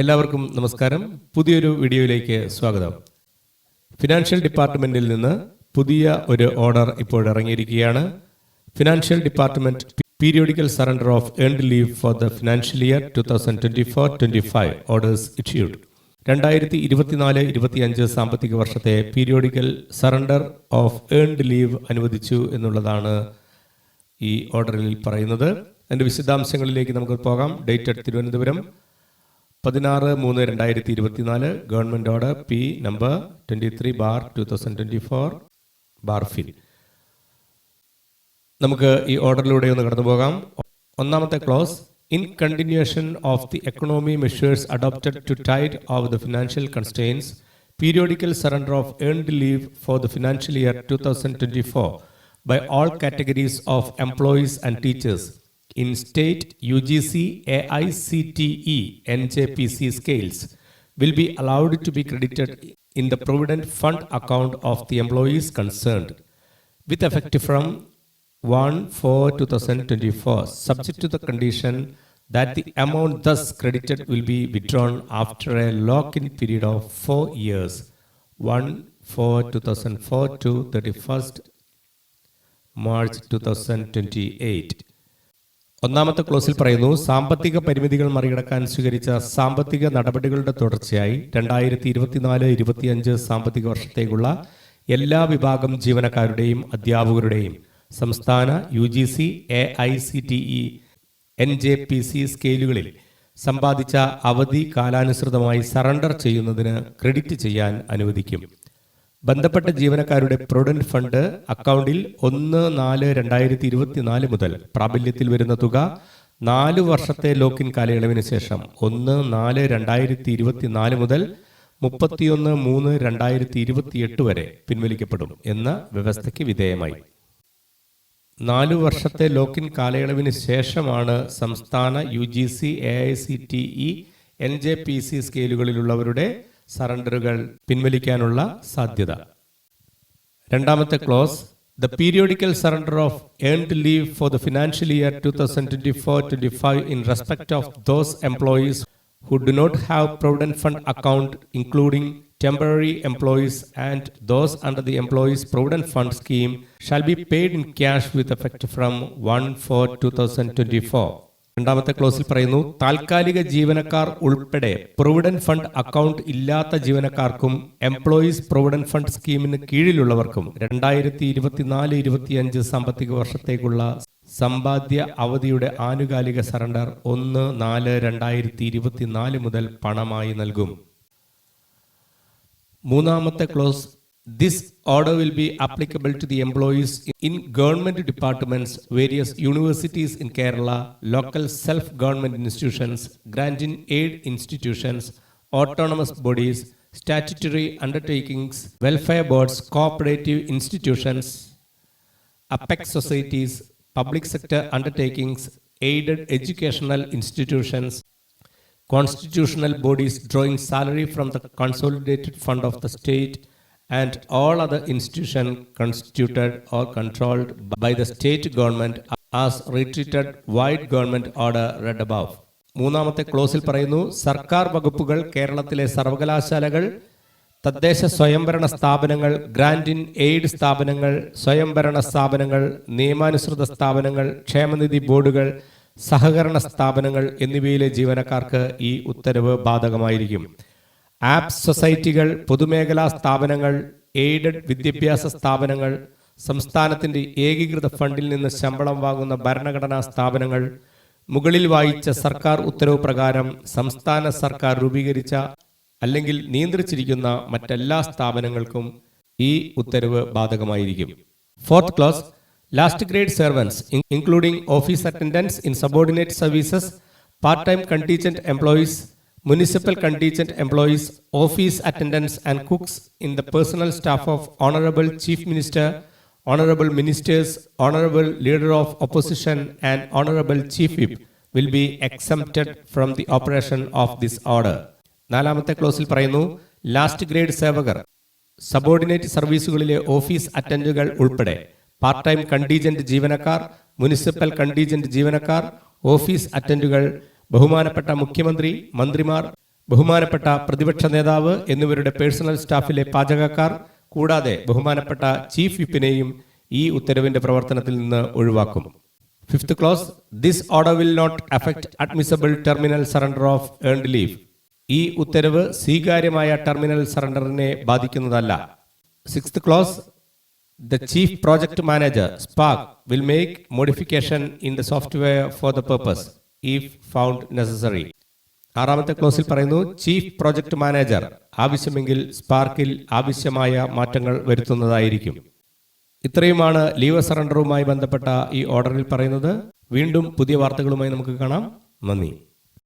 എല്ലാവർക്കും നമസ്കാരം. പുതിയൊരു വീഡിയോയിലേക്ക് സ്വാഗതം. ഫിനാൻഷ്യൽ ഡിപ്പാർട്ട്മെന്റിൽ നിന്ന് പുതിയ ഒരു ഓർഡർ ഇപ്പോൾ ഇറങ്ങിയിരിക്കുകയാണ്. Financial department periodical surrender of earned leave for the financial year two thousand twenty four twenty five orders issued രണ്ടായിരത്തി ഇരുപത്തിനാല് ഇരുപത്തിയഞ്ച് സാമ്പത്തിക വർഷത്തെ periodical surrender of earned leave അനുവദിച്ചു എന്നുള്ളതാണ് ഈ ഓർഡറിൽ പറയുന്നത്. അതിന്റെ വിശദാംശങ്ങളിലേക്ക് നമുക്ക് പോകാം. ഡേറ്റ് തിരുവനന്തപുരം. പതിനാറ് മൂന്ന് രണ്ടായിരത്തി ഇരുപത്തിനാല് government order P number twenty three bar two thousand twenty four bar fin. നമുക്ക് ഈ ഓർഡറിലൂടെ ഒന്ന് കടന്നു പോകാം. ഒന്നാമത്തെ clause. In continuation of the economy measures adopted to tide off the financial constraints periodical surrender of earned leave for the financial year two thousand twenty four by all categories of employees and teachers in state UGC AICTE NJPC scales will be allowed to be credited in the Provident Fund account of the employees concerned with effect from 1 4 2024, subject to the condition that the amount thus credited will be withdrawn after a lock in period of four years 1 4 2004 to 31st March 2028. ഒന്നാമത്തെ ക്ലോസിൽ പറയുന്നു സാമ്പത്തിക പരിമിതികൾ മറികടക്കാൻ സ്വീകരിച്ച സാമ്പത്തിക നടപടികളുടെ തുടർച്ചയായി രണ്ടായിരത്തി ഇരുപത്തിനാല് ഇരുപത്തിയഞ്ച് സാമ്പത്തിക വർഷത്തേക്കുള്ള എല്ലാ വിഭാഗം ജീവനക്കാരുടെയും അധ്യാപകരുടെയും സംസ്ഥാന U G C A I C T E N J P C സ്കെയിലുകളിൽ സമ്പാദിച്ച അവധി കാലാനുസൃതമായി സറണ്ടർ ചെയ്യുന്നതിന് ക്രെഡിറ്റ് ചെയ്യാൻ അനുവദിക്കും. ബന്ധപ്പെട്ട ജീവനക്കാരുടെ പ്രൊവിഡന്റ് ഫണ്ട് അക്കൗണ്ടിൽ ഒന്ന് നാല് രണ്ടായിരത്തി ഇരുപത്തിനാല് മുതൽ പ്രാബല്യത്തിൽ വരുന്ന തുക നാല് വർഷത്തെ ലോക്കിൻ കാലയളവിന് ശേഷം ഒന്ന് നാല് രണ്ടായിരത്തി ഇരുപത്തിനാല് മുതൽ മുപ്പത്തിയൊന്ന് മൂന്ന് രണ്ടായിരത്തി ഇരുപത്തിയെട്ട് വരെ പിൻവലിക്കപ്പെടും എന്ന വ്യവസ്ഥയ്ക്ക് വിധേയമായി. നാലു വർഷത്തെ ലോക്കിൻ കാലയളവിന് ശേഷമാണ് സംസ്ഥാന U G C A I C T E N J P C സ്കെയിലുകളിലുള്ളവരുടെ സറണ്ടറുകൾ പിൻവലിക്കാനുള്ള സാധ്യത. രണ്ടാമത്തെ clause the periodical surrender of earned leave for the financial year two thousand twenty four twenty five in respect of those employees who do not have provident fund account including temporary employees and those under the employees provident fund scheme shall be paid in cash with effect from one four two thousand twenty four രണ്ടാമത്തെ ക്ലോസിൽ പറയുന്നു താൽക്കാലിക ജീവനക്കാർ ഉൾപ്പെടെ provident fund account ഇല്ലാത്ത ജീവനക്കാർക്കും employees provident fund സ്കീമിന് കീഴിലുള്ളവർക്കും രണ്ടായിരത്തി ഇരുപത്തിനാല് ഇരുപത്തിയഞ്ച് സാമ്പത്തിക വർഷത്തേക്കുള്ള സമ്പാദ്യ അവധിയുടെ ആനുകാലിക സറണ്ടർ ഒന്ന് നാല് രണ്ടായിരത്തി ഇരുപത്തിനാല് മുതൽ പണമായി നൽകും. മൂന്നാമത്തെ clause This order will be applicable to the employees in government departments, various universities in Kerala, local self government institutions, granting aid institutions, autonomous bodies, statutory undertakings, welfare boards, cooperative institutions, apex societies, public sector undertakings, aided educational institutions, constitutional bodies drawing salary from the consolidated fund of the state and all other institutions constituted or controlled by the state government as retreated wide government order read above. മൂന്നാമത്തെ ക്ലോസിൽ പറയുന്നു സർക്കാർ വകുപ്പുകൾ കേരളത്തിലെ സർവകലാശാലകൾ തദ്ദേശ സ്വയംഭരണ സ്ഥാപനങ്ങൾ grand in aid സ്ഥാപനങ്ങൾ സ്വയംഭരണ സ്ഥാപനങ്ങൾ നിയമാനുസൃത സ്ഥാപനങ്ങൾ ക്ഷേമനിധി ബോർഡുകൾ സഹകരണ സ്ഥാപനങ്ങൾ എന്നിവയിലെ ജീവനക്കാർക്ക് ഈ ഉത്തരവ് ബാധകമായിരിക്കും ആപ്സ് സൊസൈറ്റികൾ പൊതുമേഖലാ സ്ഥാപനങ്ങൾ എയ്ഡഡ് വിദ്യാഭ്യാസ സ്ഥാപനങ്ങൾ സംസ്ഥാനത്തിന്റെ ഏകീകൃത ഫണ്ടിൽ നിന്ന് ശമ്പളം വാങ്ങുന്ന ഭരണഘടനാ സ്ഥാപനങ്ങൾ മുകളിൽ വായിച്ച സർക്കാർ ഉത്തരവ് പ്രകാരം സംസ്ഥാന സർക്കാർ രൂപീകരിച്ച അല്ലെങ്കിൽ നിയന്ത്രിച്ചിരിക്കുന്ന മറ്റെല്ലാ സ്ഥാപനങ്ങൾക്കും ഈ ഉത്തരവ് ബാധകമായിരിക്കും. Fourth class last grade servants including office attendants in subordinate services part time contingent employees municipal contingent employees office attendants and cooks in the personal staff of honourable chief minister honourable ministers honourable leader of opposition and honourable chief whip will be exempted from the operation of this order നാലാമത്തെ ക്ലോസിൽ പറയുന്നു last grade സേവകർ subordinate സർവീസുകളിലെ office അറ്റൻഡുകൾ ഉൾപ്പെടെ part time contingent ജീവനക്കാർ municipal contingent ജീവനക്കാർ office അറ്റൻഡുകൾ ബഹുമാനപ്പെട്ട മുഖ്യമന്ത്രി മന്ത്രിമാർ ബഹുമാനപ്പെട്ട പ്രതിപക്ഷ നേതാവ് എന്നിവരുടെ പേഴ്സണൽ സ്റ്റാഫിലെ പാചകക്കാർ കൂടാതെ ബഹുമാനപ്പെട്ട ചീഫ് വിപ്പിനെയും ഈ ഉത്തരവിന്റെ പ്രവർത്തനത്തിൽ നിന്ന് ഒഴിവാക്കും. Fifth clause this order will not affect admissible terminal surrender of earned leave ഈ ഉത്തരവ് സ്വീകാര്യമായ ടെർമിനൽ സറണ്ടറിനെ ബാധിക്കുന്നതല്ല. Sixth clause the chief project manager SPARK will make modification in the software for the purpose, if found necessary ആറാമത്തെ ക്ലോസിൽ പറയുന്നു chief project manager ആവശ്യമെങ്കിൽ സ്പാർക്കിൽ ആവശ്യമായ മാറ്റങ്ങൾ വരുത്തുന്നതായിരിക്കും. ഇത്രയുമാണ് ലീവ് സറണ്ടറുമായി ബന്ധപ്പെട്ട ഈ ഓർഡറിൽ പറയുന്നത്. വീണ്ടും പുതിയ വാർത്തകളുമായി നമുക്ക് കാണാം. നന്ദി.